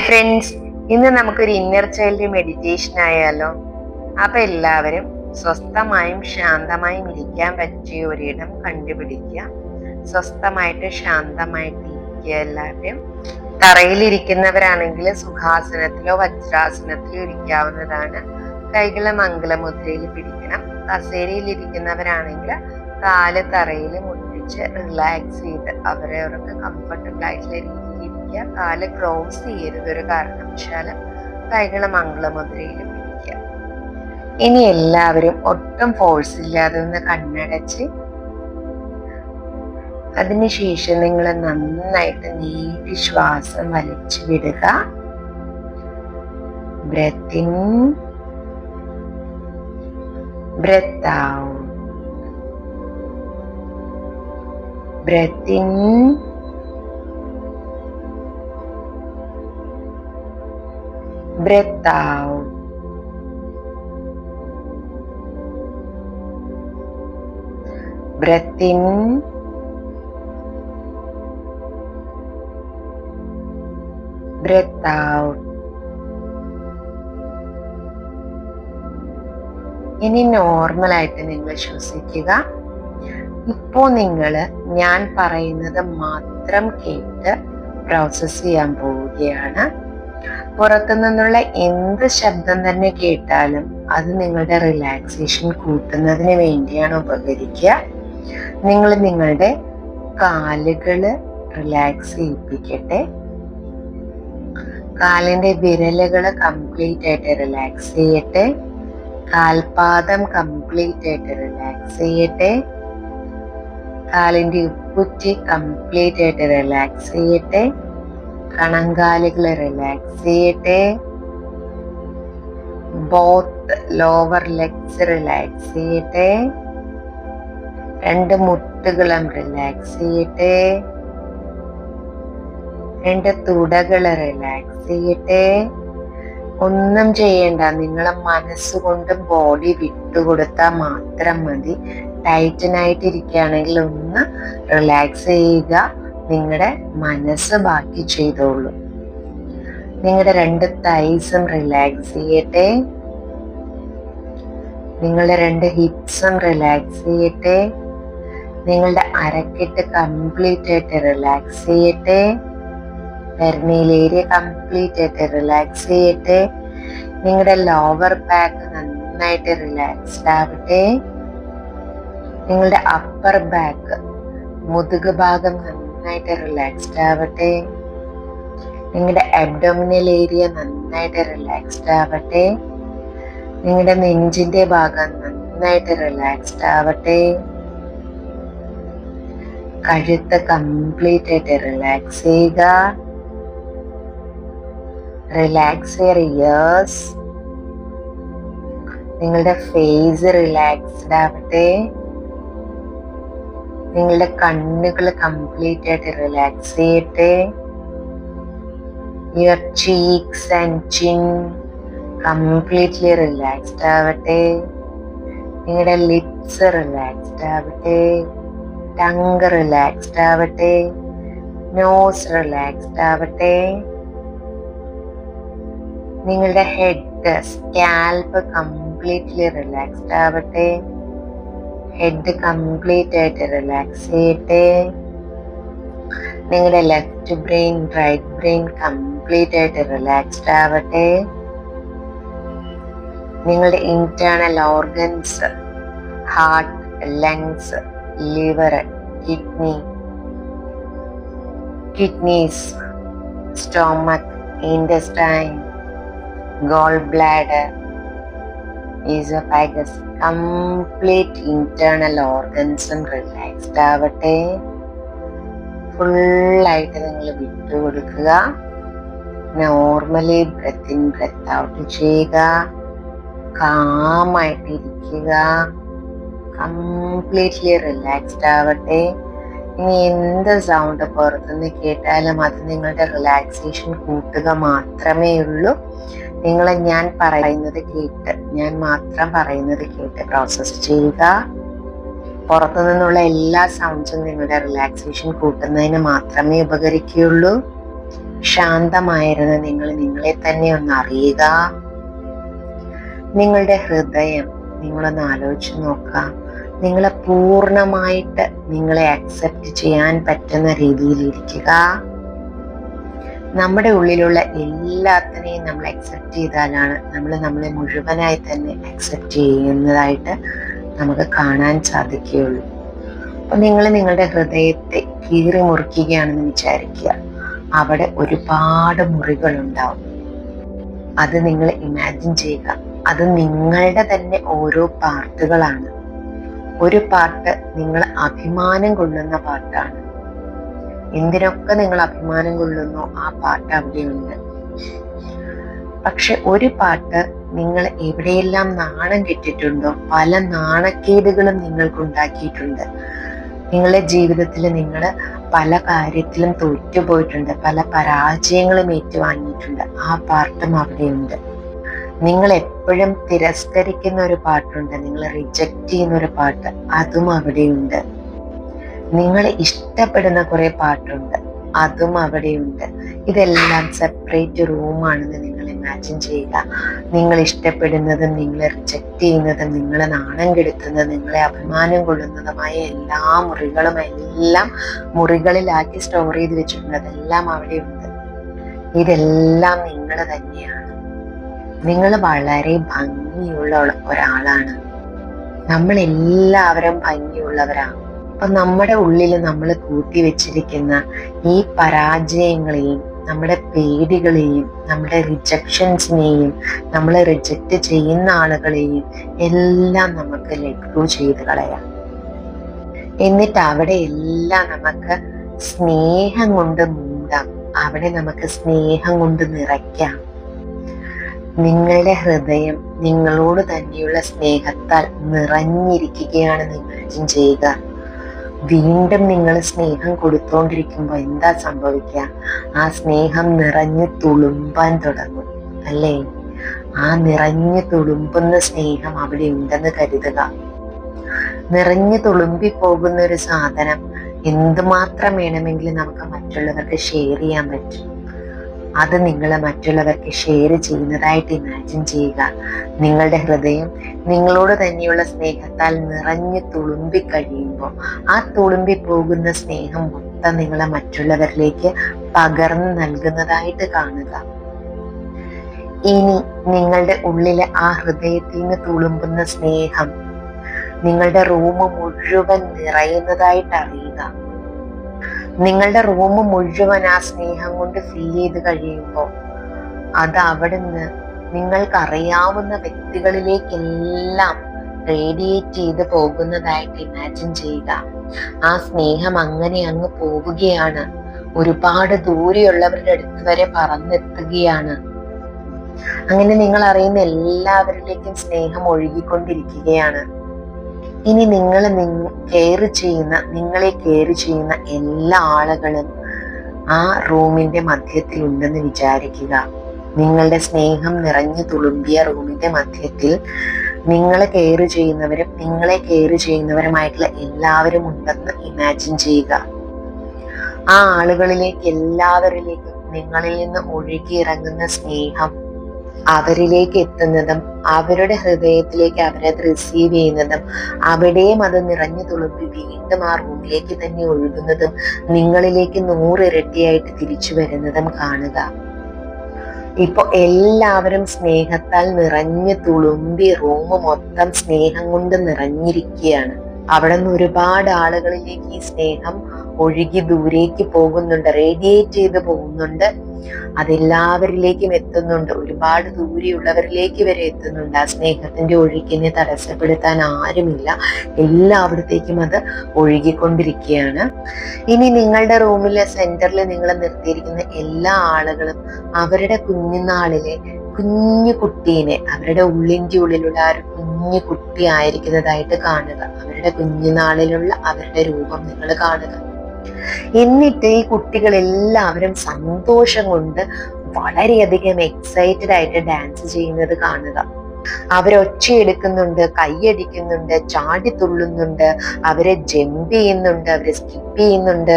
Hi friends ഇന്ന് നമുക്കൊരു inner child meditation ആയാലോ? അപ്പൊ എല്ലാവരും സ്വസ്ഥമായും ശാന്തമായും ഇരിക്കാൻ പറ്റിയ ഒരിടം കണ്ടുപിടിക്കുക. സ്വസ്ഥമായിട്ട് ശാന്തമായിട്ട് ഇരിക്കുക എല്ലാവരും. തറയിലിരിക്കുന്നവരാണെങ്കിൽ സുഖാസനത്തിലോ വജ്രാസനത്തിലോ ഇരിക്കാവുന്നതാണ്. കൈകളെ മംഗളമുദ്രയിൽ പിടിക്കണം. കസേരയിൽ ഇരിക്കുന്നവരാണെങ്കിൽ കാൽ തറയിൽ മുട്ടിച്ച് റിലാക്സ് ചെയ്ത് അവരെ അവർക്ക് കംഫർട്ടബിൾ ആയിട്ടുള്ള ഇരിക്കുക കാൽ ക്രോസ് ചെയ്യരുത്. ഒരു കാരണവശാലും കൈകൾ മംഗളമുദ്രയിൽ പിടിക്കുക. ഇനി എല്ലാവരും ഒട്ടും ഫോഴ്സ് ഇല്ലാതെ ഒന്ന് കണ്ണടച്ച് അതിനുശേഷം നിങ്ങൾ നന്നായിട്ട് നീട്ടി ശ്വാസം വലിച്ചു വിടുക. Breath in breath breath Breath in. Breath out. ഇനി നോർമൽ ആയിട്ട് നിങ്ങൾ ശ്വസിക്കുക ഇപ്പോൾ നിങ്ങൾ ഞാൻ പറയുന്നത് മാത്രം കേട്ട് പ്രോസസ്സ് ചെയ്യാൻ പോവുകയാണ് പുറത്തു നിന്നുള്ള എന്ത് ശബ്ദം തന്നെ കേട്ടാലും അത് നിങ്ങളുടെ റിലാക്സേഷൻ കൂട്ടുന്നതിന് വേണ്ടിയാണ് ഉപകരിക്കുക. നിങ്ങൾ നിങ്ങളുടെ കാലുകൾ റിലാക്സ് ചെയ്യിപ്പിക്കട്ടെ. കാലിന്റെ വിരലുകൾ കംപ്ലീറ്റ് ആയിട്ട് റിലാക്സ് ചെയ്യട്ടെ. കാൽപാദം കംപ്ലീറ്റ് ആയിട്ട് റിലാക്സ് ചെയ്യട്ടെ. കാലിന്റെ ഉപ്പുറ്റി കംപ്ലീറ്റ് ആയിട്ട് റിലാക്സ് ചെയ്യട്ടെ. കണങ്കാലുകൾ റിലാക്സ് ചെയ്യട്ടെ ബോത്ത് ലോവർ ലെഗ്സ് റിലാക്സ് ചെയ്യട്ടെ രണ്ട് മുട്ടുകളും റിലാക്സ് ചെയ്യട്ടെ രണ്ട് തുടകൾ റിലാക്സ് ചെയ്യട്ടെ ഒന്നും ചെയ്യണ്ട. നിങ്ങളെ മനസ്സുകൊണ്ട് ബോഡി വിട്ടുകൊടുത്താൽ മാത്രം മതി. ടൈറ്റനായിട്ടിരിക്കുകയാണെങ്കിൽ ഒന്ന് റിലാക്സ് ചെയ്യുക. നിങ്ങളുടെ മനസ്സ് ബാക്കി ചെയ്തോളൂ. നിങ്ങളുടെ രണ്ട് തൈസും റിലാക്സ് ചെയ്യട്ടെ. നിങ്ങളുടെ രണ്ട് ഹിപ്സും റിലാക്സ് ചെയ്യട്ടെ. നിങ്ങളുടെ അരക്കെട്ട് കംപ്ലീറ്റ് ആയിട്ട് റിലാക്സ് ചെയ്യട്ടെ. പെർമയിൽ ഏരിയ കംപ്ലീറ്റ് ആയിട്ട് റിലാക്സ് ചെയ്യട്ടെ. നിങ്ങളുടെ ലോവർ ബാക്ക് നന്നായിട്ട് റിലാക്സ്ഡ് ആവട്ടെ. നിങ്ങളുടെ അപ്പർ ബാക്ക് മുതുക് ഭാഗം നന്നായിട്ട് റിലാക്സ്ഡ് ആവട്ടെ. നിങ്ങളുടെ അബ്ഡോമിനൽ ഏരിയ നന്നായിട്ട് റിലാക്സ്ഡ് ആവട്ടെ. നിങ്ങളുടെ നെഞ്ചിന്റെ ഭാഗം നന്നായിട്ട് റിലാക്സ്ഡ് ആവട്ടെ. കഴുത്ത് കംപ്ലീറ്റ് ആയിട്ട് റിലാക്സ് ചെയ്യുക. റിലാക്സ് യുവർ ഇയേഴ്സ് നിങ്ങളുടെ ഫേസ് റിലാക്സ്ഡ് ആവട്ടെ. നിങ്ങളുടെ കണ്ണുകൾ കംപ്ലീറ്റ് ആയിട്ട് റിലാക്സ് ചെയ്യട്ടെ your cheeks and chin completely relaxed ആവട്ടെ. നിങ്ങളുടെ ലിപ്സ് റിലാക്സ്ഡ് ആവട്ടെ. ടങ് റിലാക്സ്ഡ് ആവട്ടെ. നോസ് റിലാക്സ്ഡ് ആവട്ടെ. നിങ്ങളുടെ ഹെഡ് സ്കാൽപ്പ് കംപ്ലീറ്റ്ലി റിലാക്സ്ഡ് ആവട്ടെ. ഹെഡ് കംപ്ലീറ്റ് ആയിട്ട് റിലാക്സ് ചെയ്യട്ടെ നിങ്ങളുടെ left brain right brain complete ആയിട്ട് റിലാക്സ്ഡ് ആവട്ടെ. നിങ്ങളുടെ internal organs heart lungs liver kidney kidneys stomach intestine gall bladder oesophagus complete internal ഓർഗൻസും relaxed ആവട്ടെ. ഫുള്ളായിട്ട് നിങ്ങൾ വിട്ടുകൊടുക്കുക normally breath in breath out ചെയ്യുക. കാമായിട്ട് ഇരിക്കുക. കംപ്ലീറ്റ്ലി റിലാക്സ്ഡ് ആവട്ടെ. ഇനി എന്ത് സൗണ്ട് പുറത്തുനിന്ന് കേട്ടാലും അത് നിങ്ങളുടെ റിലാക്സേഷൻ കൂട്ടുക മാത്രമേ ഉള്ളൂ. നിങ്ങൾ ഞാൻ പറയുന്നത് കേട്ട് ഞാൻ മാത്രം പറയുന്നത് കേട്ട് പ്രോസസ് ചെയ്യുക പുറത്തു നിന്നുള്ള എല്ലാ സൗണ്ട്സും നിങ്ങളുടെ റിലാക്സേഷൻ കൂട്ടുന്നതിന് മാത്രമേ ഉപകരിക്കുകയുള്ളൂ. ശാന്തമായിരുന്ന നിങ്ങൾ നിങ്ങളെ തന്നെ ഒന്ന് അറിയുക. നിങ്ങളുടെ ഹൃദയം നിങ്ങളൊന്ന് ആലോചിച്ച് നോക്കുക. നിങ്ങളെ പൂർണമായിട്ട് നിങ്ങളെ അക്സെപ്റ്റ് ചെയ്യാൻ പറ്റുന്ന രീതിയിൽ ഇരിക്കുക. നമ്മുടെ ഉള്ളിലുള്ള എല്ലാത്തിനെയും നമ്മൾ അക്സെപ്റ്റ് ചെയ്താലാണ് നമ്മൾ നമ്മളെ മുഴുവനായി തന്നെ അക്സെപ്റ്റ് ചെയ്യുന്നതായിട്ട് നമുക്ക് കാണാൻ സാധിക്കുകയുള്ളൂ. അപ്പൊ നിങ്ങൾ നിങ്ങളുടെ ഹൃദയത്തെ കീറി മുറിക്കുകയാണെന്ന് വിചാരിക്കുക. അവിടെ ഒരുപാട് മുറികൾ ഉണ്ടാവും അത് നിങ്ങൾ ഇമാജിൻ ചെയ്യുക. അത് നിങ്ങളുടെ തന്നെ ഓരോ പാർട്ടുകളാണ്. ഒരു പാർട്ട് നിങ്ങൾ അഭിമാനം കൊള്ളുന്ന പാർട്ടാണ്. എന്തിനൊക്കെ നിങ്ങൾ അഭിമാനം കൊള്ളുന്നു ആ പാട്ട് അവിടെയുണ്ട് പക്ഷെ ഒരു പാട്ട് നിങ്ങൾ എവിടെയെല്ലാം നാണം കെട്ടിട്ടുണ്ടോ പല നാണക്കേടുകളും നിങ്ങൾക്കുണ്ടാക്കിയിട്ടുണ്ട് നിങ്ങളുടെ ജീവിതത്തിൽ നിങ്ങൾ പല കാര്യത്തിലും തോറ്റുപോയിട്ടുണ്ട് പല പരാജയങ്ങളും ഏറ്റുവാങ്ങിയിട്ടുണ്ട്. ആ പാട്ടും അവിടെയുണ്ട് നിങ്ങൾ എപ്പോഴും തിരസ്കരിക്കുന്ന ഒരു പാട്ടുണ്ട് നിങ്ങൾ റിജക്റ്റ് ചെയ്യുന്ന ഒരു പാട്ട് അതും അവിടെയുണ്ട് നിങ്ങൾ ഇഷ്ടപ്പെടുന്ന കുറെ പാട്ടുണ്ട്. അതും അവിടെയുണ്ട്. ഇതെല്ലാം സെപ്പറേറ്റ് റൂമാണെന്ന് നിങ്ങൾ ഇമാജിൻ ചെയ്യുക. നിങ്ങൾ ഇഷ്ടപ്പെടുന്നതും നിങ്ങൾ റിജക്റ്റ് ചെയ്യുന്നതും നിങ്ങളെ നാണം കെടുത്തുന്നതും നിങ്ങളെ അഭിമാനം കൊള്ളുന്നതുമായ എല്ലാ മുറികളും എല്ലാം മുറികളിലാക്കി സ്റ്റോർ ചെയ്ത് വെച്ചിട്ടുണ്ട് അതെല്ലാം അവിടെയുണ്ട്. ഇതെല്ലാം നിങ്ങൾ തന്നെയാണ്. നിങ്ങൾ വളരെ ഭംഗിയുള്ള ഒരാളാണ്. നമ്മൾ എല്ലാവരും ഭംഗിയുള്ളവരാണ്. അപ്പൊ നമ്മുടെ ഉള്ളിൽ നമ്മൾ കൂട്ടി വെച്ചിരിക്കുന്ന ഈ പരാജയങ്ങളെയും നമ്മുടെ പേടികളെയും നമ്മുടെ റിജക്ഷൻസിനെയും നമ്മൾ റിജക്റ്റ് ചെയ്യുന്ന ആളുകളെയും എല്ലാം നമുക്ക് ലെറ്റ് ചെയ്ത് കളയാം. എന്നിട്ട് അവിടെ എല്ലാം നമുക്ക് സ്നേഹം കൊണ്ട് മൂടാം അവിടെ നമുക്ക് സ്നേഹം കൊണ്ട് നിറയ്ക്കാം. നിങ്ങളുടെ ഹൃദയം നിങ്ങളോട് തന്നെയുള്ള സ്നേഹത്താൽ നിറഞ്ഞിരിക്കുകയാണെന്ന് ഇമാജിൻ ചെയ്യുക. വീണ്ടും നിങ്ങൾ സ്നേഹം കൊടുത്തോണ്ടിരിക്കുമ്പോൾ എന്താ സംഭവിക്കുക ആ സ്നേഹം നിറഞ്ഞു തുളുമ്പാൻ തുടങ്ങും അല്ലേ? ആ നിറഞ്ഞു തുളുമ്പുന്ന സ്നേഹം അവിടെ ഉണ്ടെന്ന് കരുതുക. നിറഞ്ഞു തുളുമ്പി പോകുന്ന ഒരു സാധനം എന്തുമാത്രം വേണമെങ്കിലും നമുക്ക് മറ്റുള്ളവർക്ക് ഷെയർ ചെയ്യാൻ പറ്റും. അത് നിങ്ങൾ മറ്റുള്ളവർക്ക് ഷെയർ ചെയ്യുന്നതായിട്ട് ഇമാജിൻ ചെയ്യുക. നിങ്ങളുടെ ഹൃദയം നിങ്ങളോട് തന്നെയുള്ള സ്നേഹത്താൽ നിറഞ്ഞ് തുളുമ്പി കഴിയുമ്പോൾ ആ തുളുമ്പി പോകുന്ന സ്നേഹം മൊത്തം നിങ്ങളെ മറ്റുള്ളവരിലേക്ക് പകർന്നു നൽകുന്നതായിട്ട് കാണുക. ഇനി നിങ്ങളുടെ ഉള്ളിലെ ആ ഹൃദയത്തിൽ നിന്ന് തുളുമ്പുന്ന സ്നേഹം നിങ്ങളുടെ റൂം മുഴുവൻ നിറയുന്നതായിട്ട് അറിയുക. നിങ്ങളുടെ റൂം മുഴുവൻ ആ സ്നേഹം കൊണ്ട് ഫിൽ ചെയ്ത് കഴിയുമ്പോൾ അത് അവിടുന്ന് നിങ്ങൾക്ക് അറിയാവുന്ന വ്യക്തികളിലേക്കെല്ലാം റേഡിയേറ്റ് ചെയ്ത് പോകുന്നതായിട്ട് ഇമാജിൻ ചെയ്യുക. ആ സ്നേഹം അങ്ങനെ അങ്ങ് പോവുകയാണ്. ഒരുപാട് ദൂരെയുള്ളവരുടെ അടുത്ത് വരെ പറന്നെത്തുകയാണ്. അങ്ങനെ നിങ്ങൾ അറിയുന്ന എല്ലാവരിലേക്കും സ്നേഹം ഒഴുകിക്കൊണ്ടിരിക്കുകയാണ്. ഇനി നിങ്ങൾ കെയർ ചെയ്യുന്ന നിങ്ങളെ കെയർ ചെയ്യുന്ന എല്ലാ ആളുകളും ആ റൂമിന്റെ മധ്യത്തിൽ ഉണ്ടെന്ന് വിചാരിക്കുക. നിങ്ങളുടെ സ്നേഹം നിറഞ്ഞു തുളുമ്പിയ റൂമിന്റെ മധ്യത്തിൽ നിങ്ങളെ കെയർ ചെയ്യുന്നവരും നിങ്ങളെ കെയർ ചെയ്യുന്നവരുമായിട്ടുള്ള എല്ലാവരും ഉണ്ടെന്ന് ഇമാജിൻ ചെയ്യുക. ആ ആളുകളിലേക്ക് എല്ലാവരിലേക്കും നിങ്ങളിൽ നിന്ന് ഒഴുകിയിറങ്ങുന്ന സ്നേഹം അവരിലേക്ക് എത്തുന്നതും അവരുടെ ഹൃദയത്തിലേക്ക് അവരത് റിസീവ് ചെയ്യുന്നതും അവിടെയും അത് നിറഞ്ഞു തുളുമ്പി വീണ്ടും ആ റൂമിലേക്ക് തന്നെ ഒഴുകുന്നതും നിങ്ങളിലേക്ക് നൂറിരട്ടിയായിട്ട് തിരിച്ചു വരുന്നതും കാണുക. ഇപ്പൊ എല്ലാവരും സ്നേഹത്താൽ നിറഞ്ഞു തുളുമ്പി റൂം മൊത്തം സ്നേഹം കൊണ്ട് നിറഞ്ഞിരിക്കുകയാണ്. അവിടെ നിന്ന് ഒരുപാട് ആളുകളിലേക്ക് ഈ സ്നേഹം ഒഴുകി ദൂരേക്ക് പോകുന്നുണ്ട് റേഡിയേറ്റ് ചെയ്ത് പോകുന്നുണ്ട്. അതെല്ലാവരിലേക്കും എത്തുന്നുണ്ട്. ഒരുപാട് ദൂരെയുള്ളവരിലേക്ക് വരെ എത്തുന്നുണ്ട്. ആ സ്നേഹത്തിന്റെ ഒഴുക്കിനെ തടസ്സപ്പെടുത്താൻ ആരുമില്ല. എല്ലാവിടത്തേക്കും അത് ഒഴുകിക്കൊണ്ടിരിക്കുകയാണ്. ഇനി നിങ്ങളുടെ റൂമിലെ സെന്ററിൽ നിങ്ങൾ നിർത്തിയിരിക്കുന്ന എല്ലാ ആളുകളും അവരുടെ കുഞ്ഞുനാളിലെ കുഞ്ഞു കുട്ടീനെ അവരുടെ ഉള്ളിന്റെ ഉള്ളിലുള്ള ആ ഒരു കുഞ്ഞു കുട്ടി ആയിരിക്കുന്നതായിട്ട് കാണുക. അവരുടെ കുഞ്ഞുനാളിലുള്ള അവരുടെ രൂപം നിങ്ങൾ കാണുക. എന്നിട്ട് ഈ കുട്ടികളെല്ലാവരും സന്തോഷം കൊണ്ട് വളരെയധികം എക്സൈറ്റഡ് ആയിട്ട് ഡാൻസ് ചെയ്യുന്നത് കാണുക. അവരൊച്ചയെടുക്കുന്നുണ്ട് കൈയടിക്കുന്നുണ്ട് ചാടി തുള്ളുന്നുണ്ട് അവരെ ജമ്പ് ചെയ്യുന്നുണ്ട് അവരെ സ്കിപ്പ് ചെയ്യുന്നുണ്ട്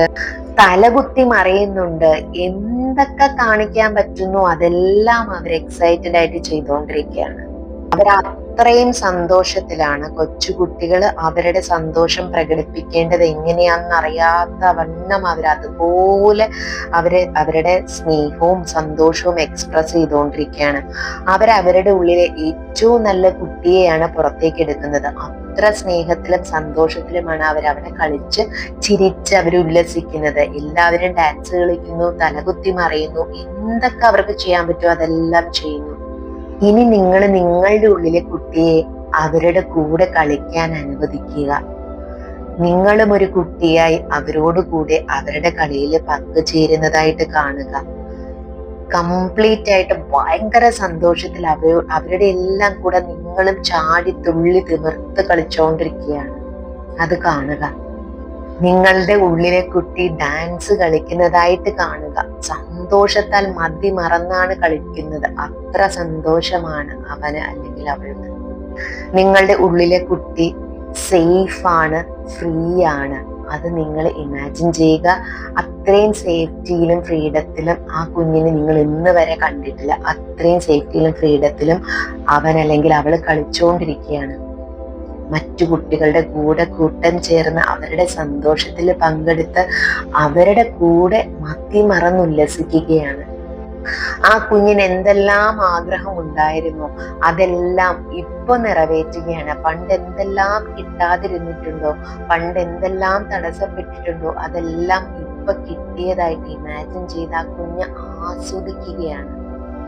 തലകുത്തി മറിയുന്നുണ്ട്. എന്തൊക്കെ കാണിക്കാൻ പറ്റുന്നു അതെല്ലാം അവർ എക്സൈറ്റഡ് ആയിട്ട് ചെയ്തുകൊണ്ടിരിക്കുകയാണ്. അവർ അത്രയും സന്തോഷത്തിലാണ് കൊച്ചുകുട്ടികൾ അവരുടെ സന്തോഷം പ്രകടിപ്പിക്കേണ്ടത് എങ്ങനെയാണെന്ന് അറിയാത്ത വണ്ണം അവർ അതുപോലെ അവർ അവരുടെ സ്നേഹവും സന്തോഷവും എക്സ്പ്രസ് ചെയ്തുകൊണ്ടിരിക്കുകയാണ്. അവരവരുടെ ഉള്ളിലെ ഏറ്റവും നല്ല കുട്ടിയെയാണ് പുറത്തേക്ക് എടുക്കുന്നത്. അത്ര സ്നേഹത്തിലും സന്തോഷത്തിലുമാണ് അവർ അവിടെ കളിച്ച് ചിരിച്ച് അവർ ഉല്ലസിക്കുന്നത്. എല്ലാവരും ഡാൻസ് കളിക്കുന്നു തലകുത്തി മറിയുന്നു. എന്തൊക്കെ അവർക്ക് ചെയ്യാൻ പറ്റുമോ അതെല്ലാം ചെയ്യുന്നു. ഇനി നിങ്ങൾ നിങ്ങളുടെ ഉള്ളിലെ കുട്ടിയെ അവരുടെ കൂടെ കളിക്കാൻ അനുവദിക്കുക. നിങ്ങളും ഒരു കുട്ടിയായി അവരോട് കൂടെ അവരുടെ കളിയിൽ പങ്കുചേരുന്നതായിട്ട് കാണുക. കംപ്ലീറ്റ് ആയിട്ട് ഭയങ്കര സന്തോഷത്തിൽ അവർ അവരുടെ എല്ലാം കൂടെ നിങ്ങളും ചാടി തുള്ളി തിമിർത്ത് കളിച്ചുകൊണ്ടിരിക്കുകയാണ് അത് കാണുക. നിങ്ങളുടെ ഉള്ളിലെ കുട്ടി ഡാൻസ് കളിക്കുന്നതായിട്ട് കാണുക. സന്തോഷത്താൽ മതി മറന്നാണ് കളിക്കുന്നത്. അത്ര സന്തോഷമാണ് അവന് അല്ലെങ്കിൽ അവൾക്ക്. നിങ്ങളുടെ ഉള്ളിലെ കുട്ടി സേഫ് ആണ് ഫ്രീ ആണ്. അത് നിങ്ങൾ ഇമാജിൻ ചെയ്യുക. അത്രയും സേഫ്റ്റിയിലും ഫ്രീഡത്തിലും ആ കുഞ്ഞിനെ നിങ്ങൾ ഇന്ന് വരെ കണ്ടിട്ടില്ല. അത്രയും സേഫ്റ്റിയിലും ഫ്രീഡത്തിലും അവൻ അല്ലെങ്കിൽ അവൾ കളിച്ചുകൊണ്ടിരിക്കുകയാണ് മറ്റു കുട്ടികളുടെ കൂടെ കൂട്ടം ചേർന്ന് അവരുടെ സന്തോഷത്തിൽ പങ്കെടുത്ത് അവരുടെ കൂടെ മത്തി മറന്നുല്ലസിക്കുകയാണ് ആ കുഞ്ഞിന് എന്തെല്ലാം ആഗ്രഹം ഉണ്ടായിരുന്നോ അതെല്ലാം ഇപ്പൊ നിറവേറ്റുകയാണ്. പണ്ട് എന്തെല്ലാം കിട്ടാതിരുന്നിട്ടുണ്ടോ പണ്ട് എന്തെല്ലാം തടസ്സപ്പെട്ടിട്ടുണ്ടോ അതെല്ലാം ഇപ്പൊ കിട്ടിയതായിട്ട് ഇമാജിൻ ചെയ്ത് ആ കുഞ്ഞ് ആസ്വദിക്കുകയാണ്.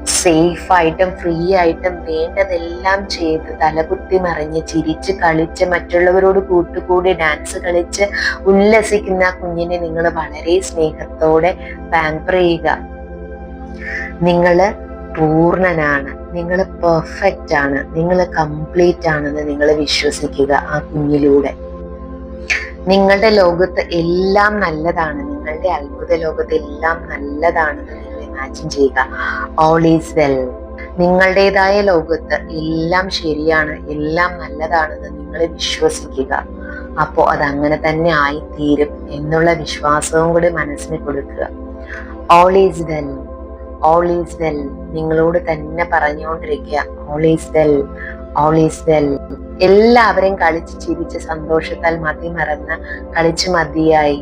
സേഫ് ആയിട്ടും ഫ്രീ ആയിട്ടും വേണ്ടതെല്ലാം ചെയ്ത് തലകുത്തി മറിഞ്ഞ് ചിരിച്ച് കളിച്ച് മറ്റുള്ളവരോട് കൂട്ടുകൂടി ഡാൻസ് കളിച്ച് ഉല്ലസിക്കുന്ന കുഞ്ഞിനെ നിങ്ങൾ വളരെ സ്നേഹത്തോടെ പാമ്പർ ചെയ്യുക. നിങ്ങൾ പൂർണനാണ്. നിങ്ങൾ പെർഫെക്റ്റ് ആണ്. നിങ്ങൾ കംപ്ലീറ്റ് ആണെന്ന് നിങ്ങൾ വിശ്വസിക്കുക ആ കുഞ്ഞിലൂടെ. നിങ്ങളുടെ ലോകത്ത് എല്ലാം നല്ലതാണ്. നിങ്ങളുടെ അത്ഭുത ലോകത്ത് എല്ലാം നല്ലതാണെന്ന് ഇമാജിൻ ചെയ്യുക. ഓൾ ഈസ് വെൽ നിങ്ങളുടേതായ ലോകത്ത് എല്ലാം ശരിയാണ് എല്ലാം നല്ലതാണെന്ന് നിങ്ങൾ വിശ്വസിക്കുക. അപ്പോൾ അത് അങ്ങനെ തന്നെ ആയിത്തീരും എന്നുള്ള വിശ്വാസവും കൂടി മനസ്സിന് കൊടുക്കുക. All is well all is well നിങ്ങളോട് തന്നെ പറഞ്ഞുകൊണ്ടിരിക്കുക. All is well all is well എല്ലാവരെയും കളിച്ച് ചിരിച്ച് സന്തോഷത്താൽ മതി മറന്ന് കളിച്ച് മതിയായി.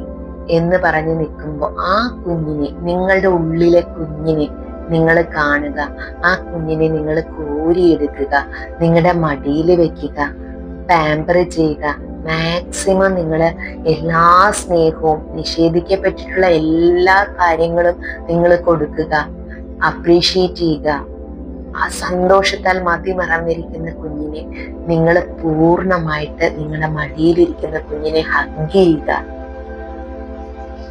എന്ന് പറഞ്ഞു നിൽക്കുമ്പോൾ ആ കുഞ്ഞിനെ നിങ്ങളുടെ ഉള്ളിലെ കുഞ്ഞിനെ നിങ്ങൾ കാണുക. ആ കുഞ്ഞിനെ നിങ്ങൾ കോരിയെടുക്കുക. നിങ്ങളുടെ മടിയിൽ വെക്കുക. പാമ്പർ ചെയ്യുക. മാക്സിമം നിങ്ങൾ എല്ലാ സ്നേഹവും നിഷേധിക്കപ്പെട്ടിട്ടുള്ള എല്ലാ കാര്യങ്ങളും നിങ്ങൾ കൊടുക്കുക. അപ്രീഷിയേറ്റ് ചെയ്യുക. ആ സന്തോഷത്താൽ മതി മറന്നിരിക്കുന്ന കുഞ്ഞിനെ. നിങ്ങൾ പൂർണമായിട്ട് നിങ്ങളുടെ മടിയിലിരിക്കുന്ന കുഞ്ഞിനെ ഹഗ് ചെയ്യുക.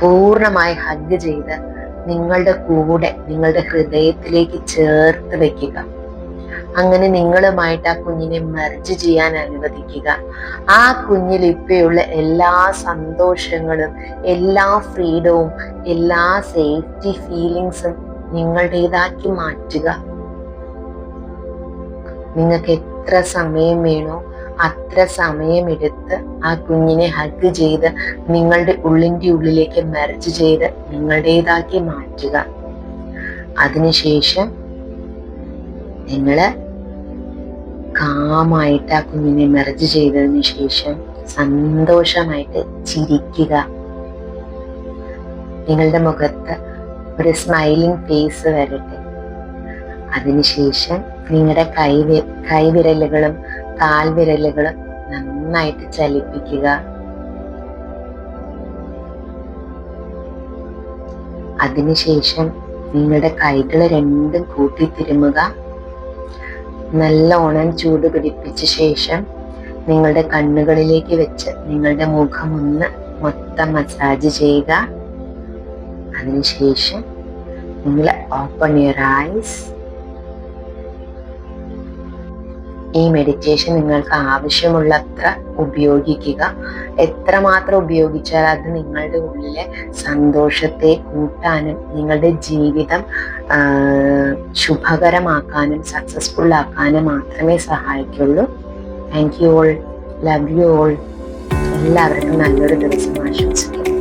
പൂർണമായി ഹഗ് ചെയ്ത് നിങ്ങളുടെ കൂടെ നിങ്ങളുടെ ഹൃദയത്തിലേക്ക് ചേർത്ത് വെക്കുക. അങ്ങനെ നിങ്ങളുമായിട്ട് ആ കുഞ്ഞിനെ മെർജ് ചെയ്യാൻ അനുവദിക്കുക. ആ കുഞ്ഞിൽ ഇപ്പോഴുള്ള എല്ലാ സന്തോഷങ്ങളും എല്ലാ ഫ്രീഡവും എല്ലാ സേഫ്റ്റി ഫീലിങ്സും നിങ്ങളുടേതാക്കി മാറ്റുക. നിങ്ങൾക്ക് എത്ര സമയം വേണോ അത്ര സമയമെടുത്ത് ആ കുഞ്ഞിനെ ഹഗ് ചെയ്ത് നിങ്ങളുടെ ഉള്ളിന്റെ ഉള്ളിലേക്ക് മെർജ് ചെയ്ത് നിങ്ങളുടേതാക്കി മാറ്റുക. അതിനുശേഷം നിങ്ങൾ കാമായിട്ട് ആ കുഞ്ഞിനെ മെർജ് ചെയ്തതിന് ശേഷം സന്തോഷമായിട്ട് ചിരിക്കുക. നിങ്ങളുടെ മുഖത്ത് ഒരു സ്മൈലിംഗ് ഫേസ് വരട്ടെ. അതിനുശേഷം നിങ്ങളുടെ കൈവി കൈവിരലുകളും കാൽവിരലുകളും നന്നായിട്ട് ചലിപ്പിക്കുക. അതിനുശേഷം നിങ്ങളുടെ കൈകൾ രണ്ടും കൂട്ടി തിരുമുക. നല്ലോണം ചൂട് പിടിപ്പിച്ച ശേഷം നിങ്ങളുടെ കണ്ണുകളിലേക്ക് വെച്ച് നിങ്ങളുടെ മുഖം ഒന്ന് മൊത്തം മസാജ് ചെയ്യുക. അതിനുശേഷം നിങ്ങൾ ഓപ്പൺ യുവർ ഐസ് ഈ മെഡിറ്റേഷൻ നിങ്ങൾക്ക് ആവശ്യമുള്ളത്ര ഉപയോഗിക്കുക. എത്രമാത്രം ഉപയോഗിച്ചാൽ അത് നിങ്ങളുടെ ഉള്ളിലെ സന്തോഷത്തെ കൂട്ടാനും നിങ്ങളുടെ ജീവിതം ശുഭകരമാക്കാനും സക്സസ്ഫുൾ ആക്കാനും മാത്രമേ സഹായിക്കുള്ളൂ. Thank you all love you all എല്ലാവർക്കും നല്ലൊരു ദിവസം ആശംസിക്കുന്നു.